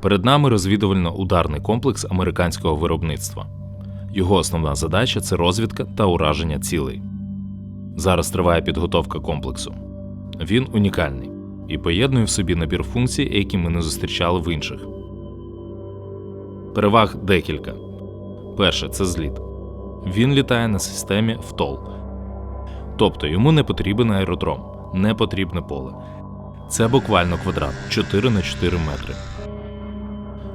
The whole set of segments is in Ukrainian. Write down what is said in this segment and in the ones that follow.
Перед нами розвідувально-ударний комплекс американського виробництва. Його основна задача це розвідка та ураження цілей. Зараз триває підготовка комплексу. Він унікальний і поєднує в собі набір функцій, які ми не зустрічали в інших. Переваг декілька. Перше це зліт. Він літає на системі ВТОЛ. Тобто йому не потрібен аеродром, не потрібне поле. Це буквально квадрат 4 на 4 метри.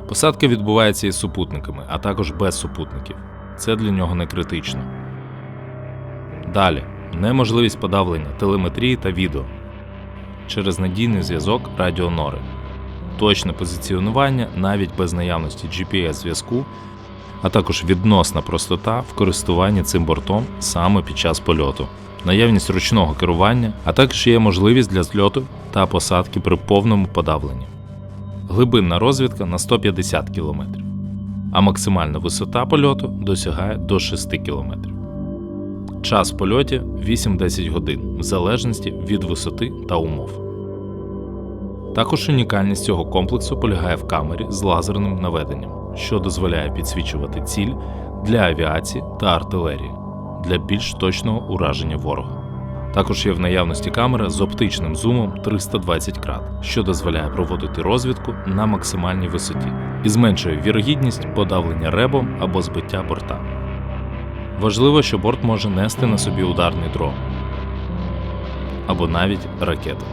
Посадка відбувається із супутниками, а також без супутників. Це для нього не критично. Далі неможливість подавлення телеметрії та відео через надійний зв'язок радіонори, точне позиціонування навіть без наявності GPS-зв'язку, а також відносна простота в користуванні цим бортом саме під час польоту, наявність ручного керування, а також є можливість для зльоту та посадки при повному подавленні. Глибинна розвідка на 150 км, а максимальна висота польоту досягає до 6 км. Час в польоті 8-10 годин, в залежності від висоти та умов. Також унікальність цього комплексу полягає в камері з лазерним наведенням, що дозволяє підсвічувати ціль для авіації та артилерії для більш точного ураження ворога. Також є в наявності камера з оптичним зумом 320 крат, що дозволяє проводити розвідку на максимальній висоті і зменшує вірогідність подавлення ребом або збиття борта. Важливо, що борт може нести на собі ударний дрон або навіть ракету.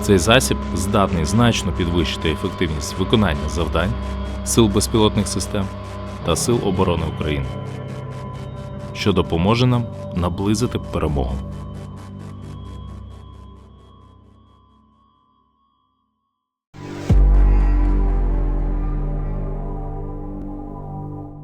Цей засіб здатний значно підвищити ефективність виконання завдань сил безпілотних систем та Сил оборони України, що допоможе нам наблизити перемогу.